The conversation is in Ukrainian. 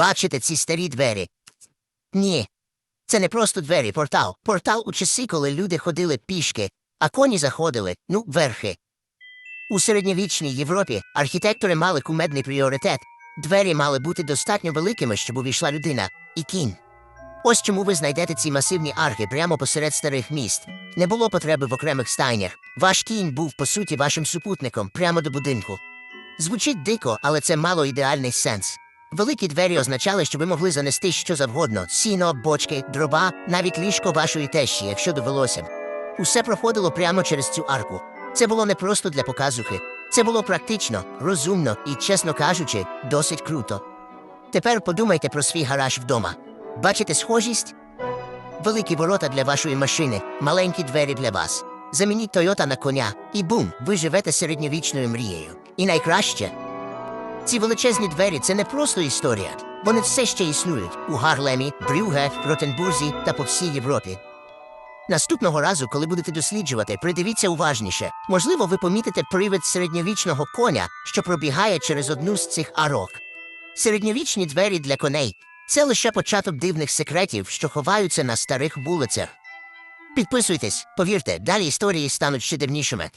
Бачите ці старі двері? Ні. Це не просто двері, портал. Портал у часи, коли люди ходили пішки, а коні заходили, ну, верхи. У середньовічній Європі архітектори мали кумедний пріоритет. Двері мали бути достатньо великими, щоб увійшла людина і кінь. Ось чому ви знайдете ці масивні арки прямо посеред старих міст. Не було потреби в окремих стайнях. Ваш кінь був, по суті, вашим супутником прямо до будинку. Звучить дико, але це мало ідеальний сенс. Великі двері означали, що ви могли занести що завгодно: сіно, бочки, дрова, навіть ліжко вашої тещі, якщо довелося. Усе проходило прямо через цю арку. Це було не просто для показухи. Це було практично, розумно і, чесно кажучи, досить круто. Тепер подумайте про свій гараж вдома. Бачите схожість? Великі ворота для вашої машини, маленькі двері для вас. Замініть Тойота на коня, і бум, ви живете середньовічною мрією. І найкраще. Ці величезні двері це не просто історія. Вони все ще існують у Гарлемі, Брюге, Ротенбурзі та по всій Європі. Наступного разу, коли будете досліджувати, придивіться уважніше. Можливо, ви помітите привид середньовічного коня, що пробігає через одну з цих арок. Середньовічні двері для коней це лише початок дивних секретів, що ховаються на старих вулицях. Підписуйтесь, повірте, далі історії стануть ще дивнішими.